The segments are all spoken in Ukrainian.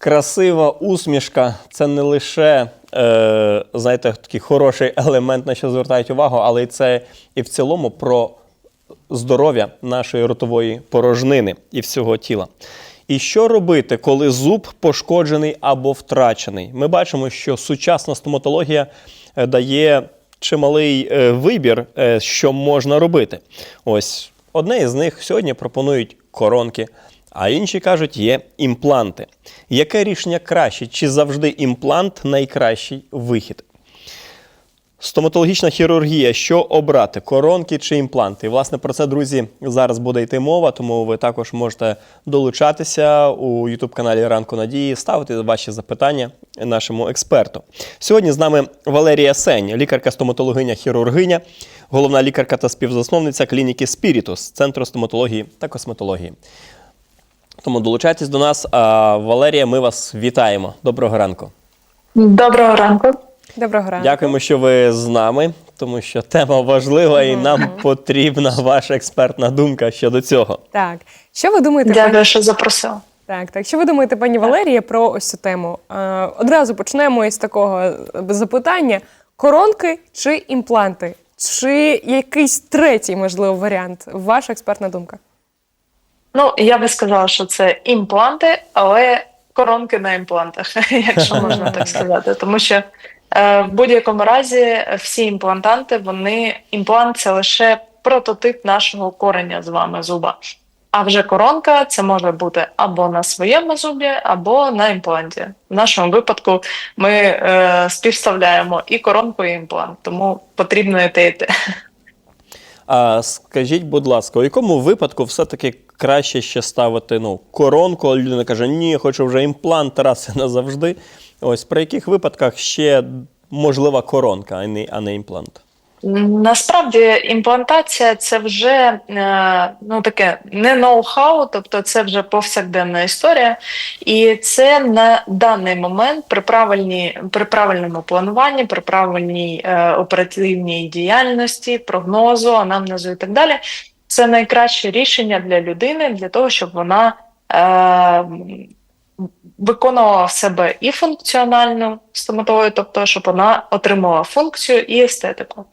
красива усмішка це не лише, е, знаєте, такий хороший елемент, на що звертають увагу, але це і в цілому про здоров'я нашої ротової порожнини і всього тіла. І що робити, коли зуб пошкоджений або втрачений? Ми бачимо, що сучасна стоматологія е, дає чималий е, вибір, е, що можна робити. Ось одне із них сьогодні пропонують коронки, а інші кажуть, є імпланти. Яке рішення краще? Чи завжди імплант найкращий вихід? Стоматологічна хірургія, що обрати, коронки чи імпланти? І, власне, про це, друзі, зараз буде йти мова, тому ви також можете долучатися у youtube каналі Ранку Надії, ставити ваші запитання нашому експерту. Сьогодні з нами Валерія Сень, лікарка стоматологиня хірургиня, головна лікарка та співзасновниця клініки Спірітус, Центру стоматології та косметології. Тому долучайтесь до нас. А Валерія, ми вас вітаємо. Доброго ранку. Доброго ранку. Доброго ранку. Дякуємо, що ви з нами, тому що тема важлива і нам потрібна ваша експертна думка щодо цього. Так, що ви думаєте, Дякую, пані... що запросила. так, так, що ви думаєте, пані Валерія, про ось цю тему? Е, одразу почнемо із такого е, запитання: коронки чи імпланти? Чи якийсь третій, можливо, варіант? Ваша експертна думка? Ну, я би сказала, що це імпланти, але коронки на імплантах, якщо можна так сказати. Тому що е, в будь-якому разі всі імплантанти, вони імплант це лише прототип нашого кореня з вами зуба. А вже коронка це може бути або на своєму зубі, або на імпланті. В нашому випадку ми е, співставляємо і коронку, і імплант, тому потрібно і те, і те. А скажіть, будь ласка, у якому випадку все-таки краще ще ставити ну, коронку, а людина каже, ні, хочу вже імплант раз і назавжди. Ось при яких випадках ще можлива коронка, а не, а не імплант? Насправді імплантація це вже е, ну таке не ноу-хау, тобто це вже повсякденна історія, і це на даний момент при правильній при правильному плануванні, при правильній е, оперативній діяльності, прогнозу, анамнезу і так далі. Це найкраще рішення для людини для того, щоб вона е, виконувала в себе і функціональну стоматологію, тобто щоб вона отримала функцію і естетику.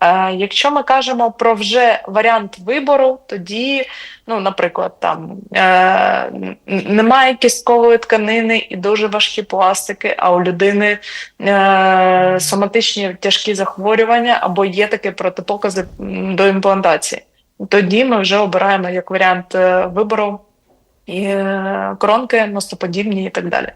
Е, якщо ми кажемо про вже варіант вибору, тоді, ну, наприклад, там е, немає кісткової тканини і дуже важкі пластики, а у людини е, соматичні тяжкі захворювання або є такі протипокази до імплантації. Тоді ми вже обираємо як варіант вибору і е, коронки мостоподібні і так далі.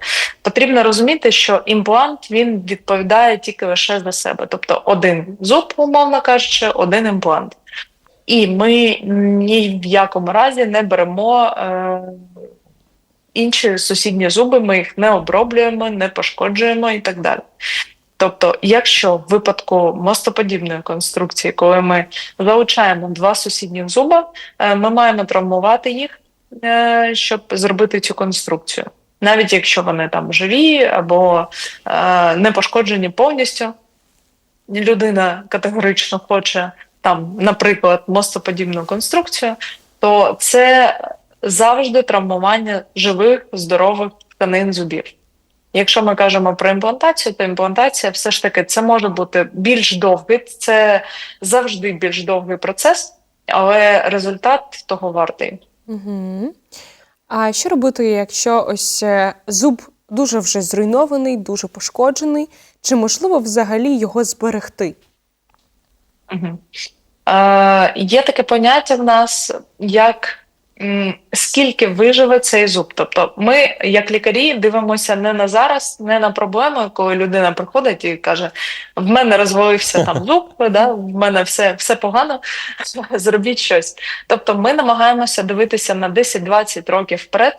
Потрібно розуміти, що імплант він відповідає тільки лише за себе, тобто один зуб, умовно кажучи, один імплант. І ми ні в якому разі не беремо е, інші сусідні зуби, ми їх не оброблюємо, не пошкоджуємо і так далі. Тобто, якщо в випадку мостоподібної конструкції, коли ми залучаємо два сусідніх зуба, е, ми маємо травмувати їх, щоб зробити цю конструкцію. Навіть якщо вони там живі або е, не пошкоджені повністю, людина категорично хоче там, наприклад, мостоподібну конструкцію, то це завжди травмування живих здорових тканин зубів. Якщо ми кажемо про імплантацію, то імплантація все ж таки це може бути більш довгий, це завжди більш довгий процес, але результат того вартий. Угу. А що робити, якщо ось е, зуб дуже вже зруйнований, дуже пошкоджений? Чи можливо взагалі його зберегти? Угу. Е, є таке поняття в нас, як скільки виживе цей зуб. Тобто, ми, як лікарі, дивимося не на зараз, не на проблеми, коли людина приходить і каже: в мене розвалився там зуб, да, в мене все, все погано, зробіть щось. Тобто, ми намагаємося дивитися на 10-20 років вперед.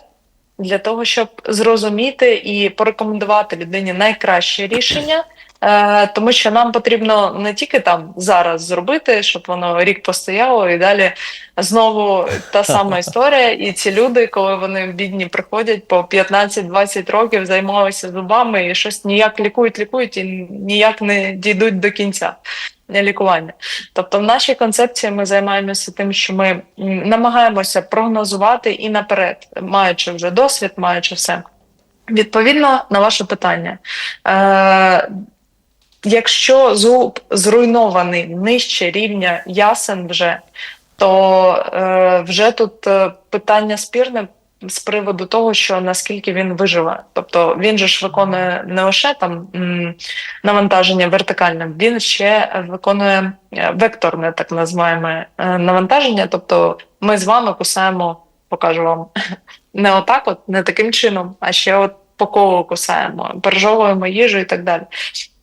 Для того щоб зрозуміти і порекомендувати людині найкраще рішення, тому що нам потрібно не тільки там зараз зробити, щоб воно рік постояло, і далі знову та сама історія. І ці люди, коли вони бідні приходять по 15-20 років, займалися зубами і щось ніяк лікують, лікують і ніяк не дійдуть до кінця лікування. Тобто, в нашій концепції ми займаємося тим, що ми намагаємося прогнозувати і наперед, маючи вже досвід, маючи все. Відповідно на ваше питання, е, якщо зуб зруйнований нижче рівня ясен вже, то е, вже тут е, питання спірне з приводу того, що наскільки він виживе. Тобто він же ж виконує не лише там навантаження вертикальне, він ще виконує е, векторне, так називаємо е, навантаження. Тобто ми з вами кусаємо, покажу вам не отак, от не таким чином, а ще от по колу кусаємо, пережовуємо їжу і так далі.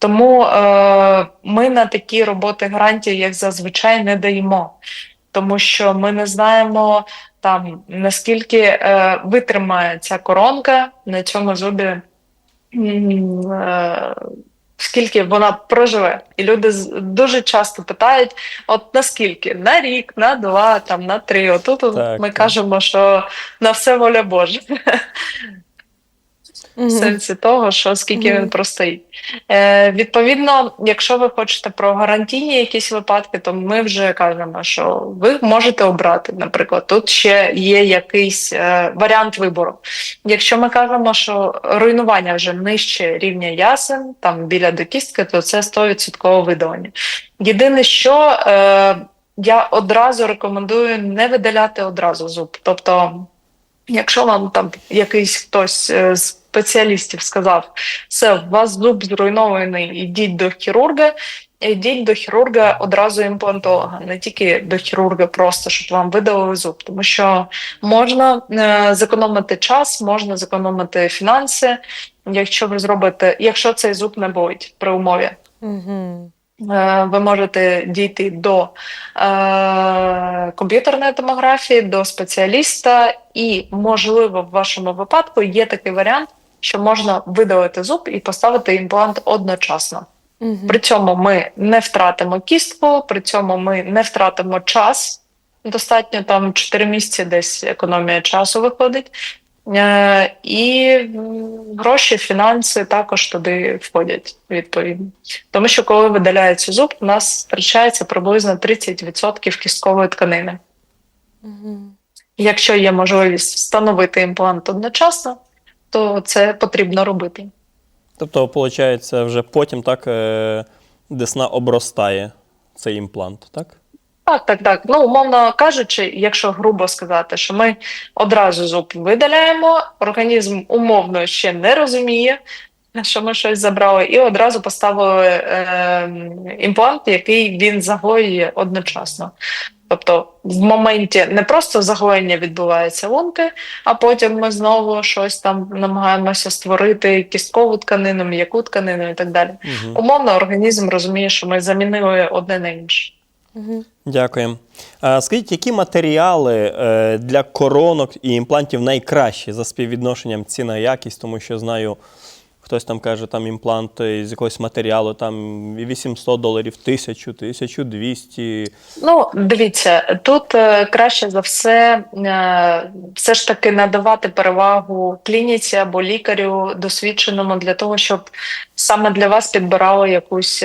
Тому е, ми на такі роботи гарантії, як зазвичай, не даємо, тому що ми не знаємо там наскільки е, витримає ця коронка на цьому зубі. Е, Скільки вона проживе, і люди дуже часто питають: от наскільки? На рік, на два, там на три. Отут Так, ми так. кажемо, що на все воля Божа в сенсі того, що скільки він простоїть. Е, відповідно, якщо ви хочете про гарантійні якісь випадки, то ми вже кажемо, що ви можете обрати. Наприклад, тут ще є якийсь е, варіант вибору. Якщо ми кажемо, що руйнування вже нижче рівня ясен, там біля докістки, то це 100% видалення. Єдине, що е, я одразу рекомендую не видаляти одразу зуб. Тобто Якщо вам там якийсь хтось е, з спеціалістів сказав, все, у вас зуб зруйнований, ідіть до хірурга, йдіть до хірурга одразу імплантолога, не тільки до хірурга, просто щоб вам видалили зуб, тому що можна е, зекономити час, можна зекономити фінанси, якщо ви зробите, якщо цей зуб не болить при умові. Мгм. Е, Ви можете дійти до е, комп'ютерної томографії, до спеціаліста, і, можливо, в вашому випадку є такий варіант, що можна видалити зуб і поставити імплант одночасно. Мгм. При цьому ми не втратимо кістку, при цьому ми не втратимо час. Достатньо там 4 місяці десь економія часу виходить. Е, і гроші, фінанси також туди входять відповідно. Тому що коли видаляється зуб, у нас втрачається приблизно 30% кісткової тканини. Мгм. Якщо є можливість встановити імплант одночасно, то це потрібно робити. Тобто, виходить, вже потім так е, десна обростає цей імплант, так? Так, так, так. Ну, умовно кажучи, якщо грубо сказати, що ми одразу зуб видаляємо, організм умовно ще не розуміє, що ми щось забрали, і одразу поставили е, імплант, який він загоює одночасно. Тобто в моменті не просто загоєння відбувається лунки, а потім ми знову щось там намагаємося створити кісткову тканину, м'яку тканину і так далі. Угу. Умовно, організм розуміє, що ми замінили одне на інше. Мгм. Дякуємо. А, скажіть, які матеріали е, для коронок і імплантів найкращі за співвідношенням ціна якість, тому що знаю, хтось там каже, там імплант з якогось матеріалу там і 800 доларів, 1000, 1200. Ну, дивіться, тут е, краще за все е, все ж таки надавати перевагу клініці або лікарю досвідченому для того, щоб саме для вас підбирали якусь,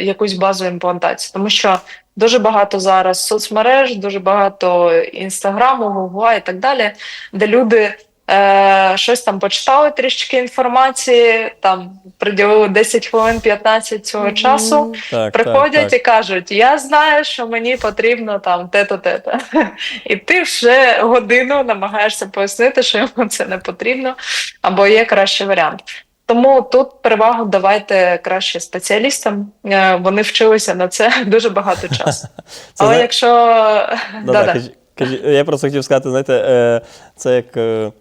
якусь базу імплантації. Тому що дуже багато зараз соцмереж, дуже багато інстаграму, гугла і так далі, де люди. Е, щось там почитали трішки інформації, там приділили 10 хвилин 15 цього Мгм. часу, Так, Приходять так, і кажуть: я знаю, що мені потрібно там те-то, те-то. І ти вже годину намагаєшся пояснити, що йому це не потрібно, або є кращий варіант. Тому тут перевагу давайте краще спеціалістам. Е, Вони вчилися на це дуже багато часу. Це Але зна- якщо Да-да, я просто хотів сказати, знаєте, е, це як е,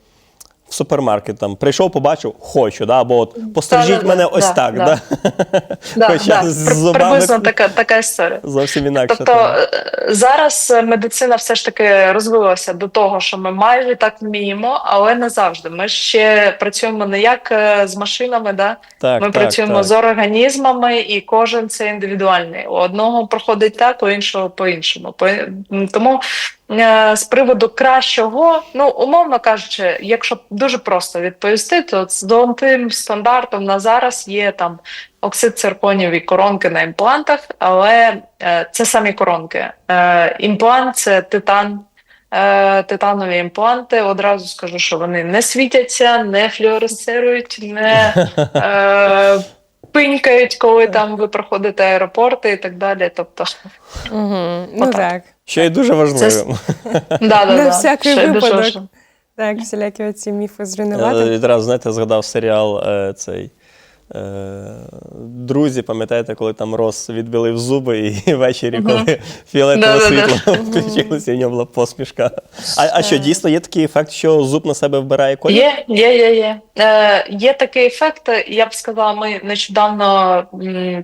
в супермаркет там прийшов, побачив, хочу, да? або от пострижіть Да-да-да, мене ось да, так. да. Да? да, Хоча да, з зубами приблизно така, така історія. Зовсім інакше. Тобто е, зараз медицина все ж таки розвилася до того, що ми майже так вміємо, але не завжди. Ми ще працюємо не як е, з машинами, да? так, ми так, працюємо так. з організмами, і кожен це індивідуальний. У одного проходить так, у іншого по-іншому. По- Тому е, з приводу кращого, ну умовно кажучи, якщо дуже просто відповісти, то з золотим стандартом на зараз є там оксид цирконів і коронки на імплантах, але е, це самі коронки. Е, імплант це титан. е, титанові імпланти. Одразу скажу, що вони не світяться, не флюоресцирують, не е, пинькають, коли там ви проходите аеропорти і так далі. Тобто, Угу. Ну так. Що є дуже важливим. да, да, На всякий випадок. Так, всілякі оці міфи зруйнувати. Відразу, знаєте, згадав серіал е, цей. Е, Друзі, пам'ятаєте, коли там Рос відбілив зуби, і ввечері, коли фіолетове світло включилося, і в нього була посмішка. А, а що, дійсно є такий ефект, що зуб на себе вбирає колір? Є, є, є, є. Е, є такий ефект. Я б сказала, ми нещодавно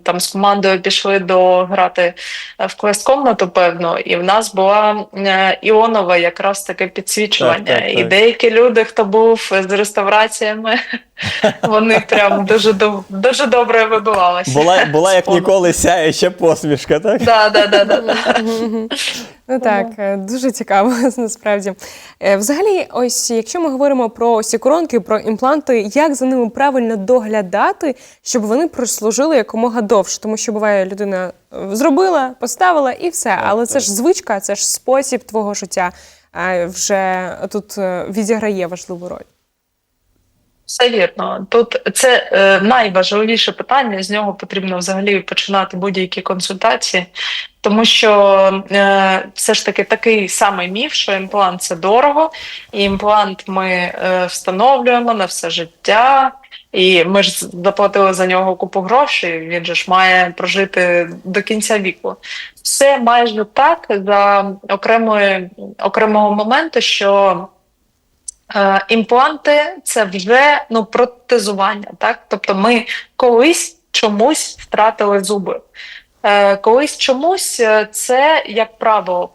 там з командою пішли до грати в квест-комнату, певно, і в нас була е, іонова якраз таке підсвічування. Так, так, І деякі люди, хто був з реставраціями, вони прям дуже доб- дуже добре вибивалися. Була, була як ніколи сяюча посмішка, так? Да, да, да, да, да. Ну так, дуже цікаво насправді. Е, Взагалі, ось якщо ми говоримо про ось ці коронки, про імпланти, як за ними правильно доглядати, щоб вони прослужили якомога довше? Тому що буває, людина е, зробила, поставила і все. Але це ж звичка, це ж спосіб твого життя. Вже тут е, відіграє важливу роль. Все вірно. Тут це е, найважливіше питання. З нього потрібно взагалі починати будь-які консультації, тому що е, все ж таки такий самий міф, що імплант це дорого, і імплант ми е, встановлюємо на все життя. І ми ж заплатили за нього купу грошей. Він же ж має прожити до кінця віку. Все майже так за окремої окремого моменту, що Е, імпланти це вже ну протезування, так тобто ми колись чомусь втратили зуби. Е, колись чомусь е, це, як правило,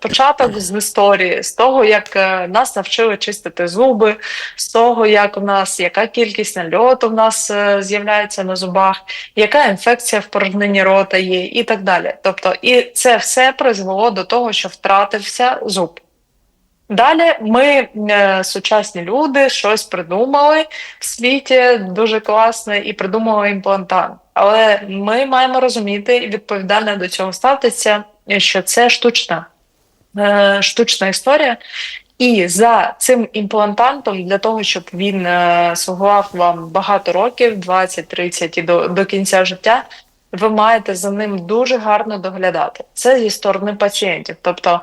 початок з історії, з того, як нас навчили чистити зуби, з того, як у нас яка кількість нальоту в нас з'являється на зубах, яка інфекція в порожнині рота є, і так далі. Тобто, і це все призвело до того, що втратився зуб. Далі ми, е, сучасні люди, щось придумали в світі дуже класне і придумали імплантант. Але ми маємо розуміти і відповідально до цього ставитися, що це штучна, е, штучна історія. І за цим імплантантом, для того, щоб він е, слугував вам багато років, 20-30 і до, до кінця життя, ви маєте за ним дуже гарно доглядати. Це зі сторони пацієнтів. Тобто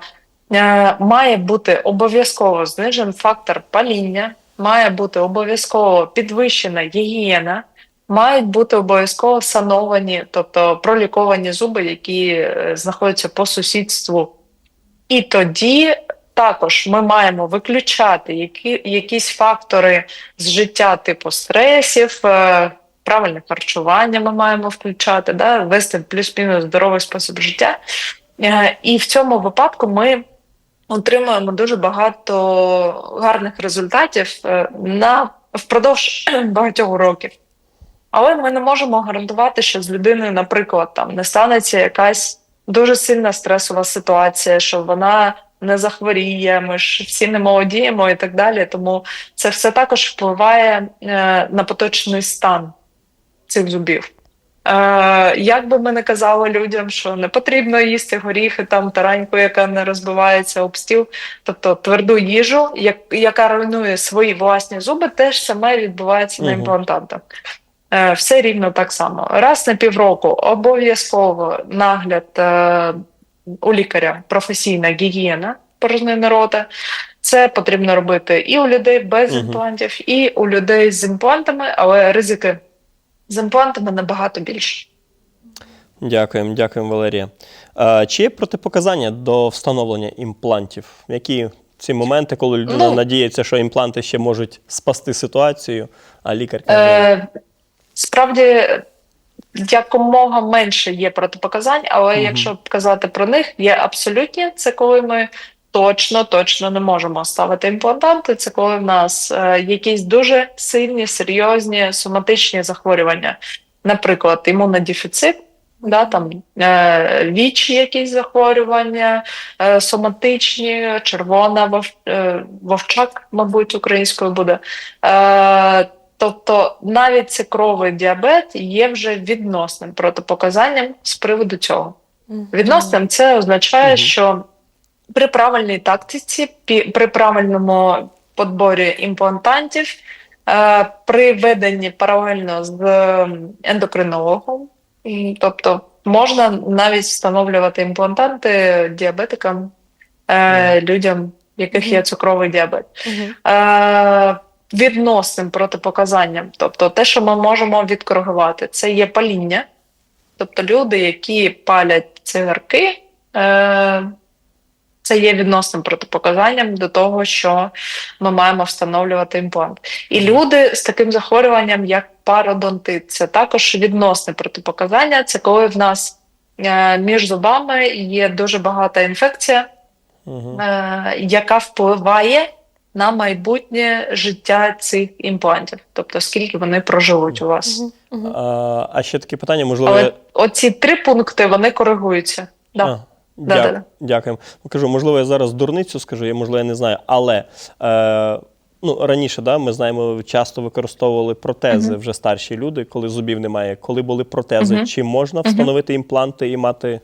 має бути обов'язково знижений фактор паління, має бути обов'язково підвищена гігієна, мають бути обов'язково сановані, тобто проліковані зуби, які е, знаходяться по сусідству. І тоді також ми маємо виключати які, якісь фактори з життя, типу стресів. е, Правильне харчування ми маємо включати, да, вести плюс-мінус здоровий спосіб життя. Е, І в цьому випадку ми отримуємо дуже багато гарних результатів е, на впродовж багатьох років. Але ми не можемо гарантувати, що з людиною, наприклад, там не станеться якась дуже сильна стресова ситуація, що вона не захворіє, ми ж всі не молодіємо і так далі. Тому це все також впливає е, на поточний стан цих зубів. Е, як би ми не казали людям, що не потрібно їсти горіхи, там тараньку, яка не розбивається об стіл, тобто тверду їжу, як, яка руйнує свої власні зуби, теж саме відбувається на імплантантах. Е, все рівно так само. Раз на півроку обов'язково нагляд е, у лікаря професійна гігієна порожнини рота. Це потрібно робити і у людей без Мгм. імплантів, і у людей з імплантами, але ризики з імплантами набагато більше. Дякуємо, дякуємо, Валерія. А, чи є протипоказання до встановлення імплантів? Які ці моменти, коли людина Ну- надіється, що імпланти ще можуть спасти ситуацію, а лікар каже, Е, справді якомога менше є протипоказань, але Мгм. якщо казати про них, є абсолютні. Це коли ми точно точно не можемо ставити імплантанти. Це коли в нас е, якісь дуже сильні, серйозні соматичні захворювання, наприклад, імунодефіцит. Да, там е, вічі якісь захворювання, е, соматичні, червона вов, е, вовчак, мабуть, українською буде. Е, тобто навіть цукровий діабет є вже відносним протипоказанням з приводу цього. Відносним це означає, що при правильній тактиці, при правильному подборі імплантантів, е, при веденні паралельно з ендокринологом, тобто можна навіть встановлювати імплантанти діабетикам, е, людям, в яких є цукровий діабет. Мгм. Е, відносним протипоказанням. Тобто те, що ми можемо відкоригувати, це є паління. Тобто люди, які палять цигарки, це є відносним протипоказанням до того, що ми маємо встановлювати імплант. І люди з таким захворюванням, як пародонтит, це також відносне протипоказання. Це коли в нас е, між зубами є дуже багата інфекція, Угу. яка впливає на майбутнє життя цих імплантів, тобто скільки вони проживуть у вас. Мгм. А, а ще таке питання, можливо, Але оці три пункти вони коригуються. Да. А, Да, дя- да, да. Дякуємо. Ну, Кажу, можливо, я зараз дурницю скажу, я можливо, я не знаю. Але е, ну, раніше, да, ми знаємо, часто використовували протези Мгм. вже старші люди, коли зубів немає. Коли були протези, Мгм. чи можна встановити імпланти і мати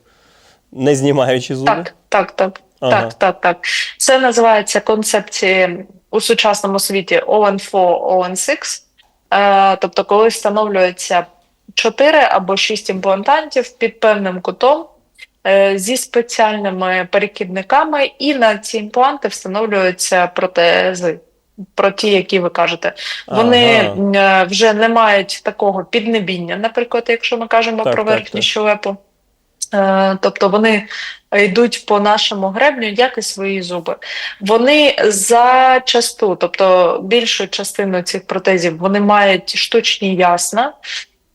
не знімаючи зуби? Так, так, так. Ага. Так, так, так. Це називається концепції у сучасному світі ON4, ON6. Е, тобто, коли встановлюється 4 або 6 імплантантів під певним кутом зі спеціальними перекидниками, і на ці імпланти встановлюються протези. Про ті, які ви кажете, вони Ага. е, вже не мають такого піднебіння, наприклад, якщо ми кажемо Так, про верхню так. щелепу. Е, Тобто вони йдуть по нашому гребню, як і свої зуби. Вони зачасту, тобто більшу частину цих протезів, вони мають штучні ясна,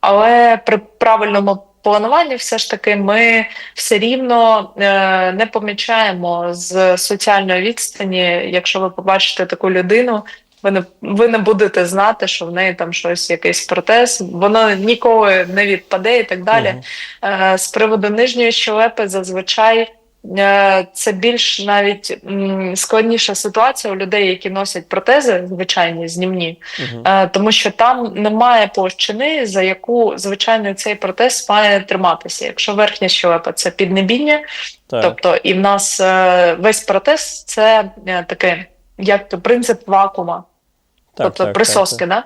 але при правильному плануванні все ж таки ми все рівно е, не помічаємо з соціальної відстані, якщо ви побачите таку людину. Ви не, ви не будете знати, що в неї там щось, якийсь протез, воно ніколи не відпаде і так далі. Е, З приводу нижньої щелепи зазвичай це більш навіть складніша ситуація у людей, які носять протези, звичайні знімні. Е, тому що там немає площини, за яку звичайно цей протез має триматися. Якщо верхня щелепа це піднебіння, Так. тобто і в нас е, весь протез це е, таке, як принцип вакуума Так, тобто так, присоски, да?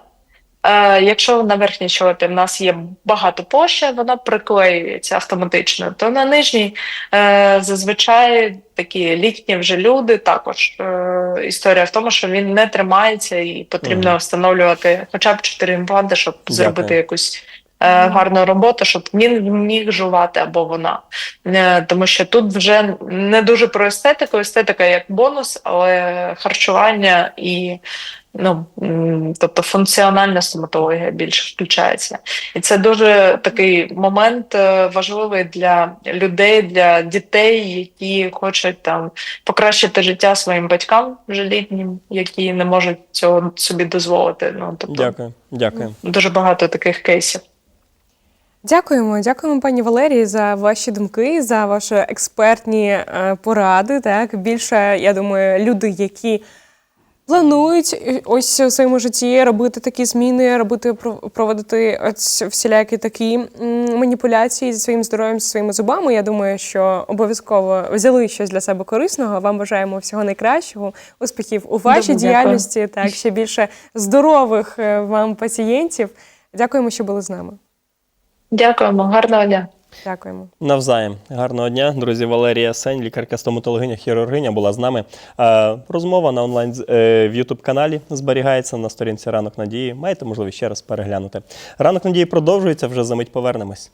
Е, якщо на верхній щелепі в нас є багато площі, вона приклеюється автоматично, то на нижній е, зазвичай такі літні вже люди також. Е, історія в тому, що він не тримається і потрібно Мгм. встановлювати хоча б 4 імпланти, щоб Дякую. зробити якусь. Гарну роботу, щоб він міг жувати або вона, тому що тут вже не дуже про естетику. Естетика як бонус, але харчування і ну тобто функціональна стоматологія більше включається, і це дуже такий момент е, важливий для людей, для дітей, які хочуть там покращити життя своїм батькам вже літнім, які не можуть цього собі дозволити. Ну тобто Дякую. Дякую. дуже багато таких кейсів. Дякуємо, дякуємо, пані Валерії, за ваші думки, за ваші експертні е, поради. Так більше, я думаю, люди, які планують е, ось у своєму житті робити такі зміни, робити пров- проводити ось всілякі такі маніпуляції зі своїм здоров'ям, зі своїми зубами. Я думаю, що обов'язково взяли щось для себе корисного. Вам бажаємо всього найкращого, успіхів у вашій дякую. діяльності. Так, ще більше здорових е, вам пацієнтів. Дякуємо, що були з нами. Дякуємо, гарного дня. Дякуємо навзаєм. Гарного дня, друзі. Валерія Сень, лікарка стоматологиня, хірургиня, була з нами. Е, розмова на онлайн е, в Ютуб каналі зберігається на сторінці ранок надії. Маєте можливість ще раз переглянути. Ранок надії продовжується вже за мить повернемось.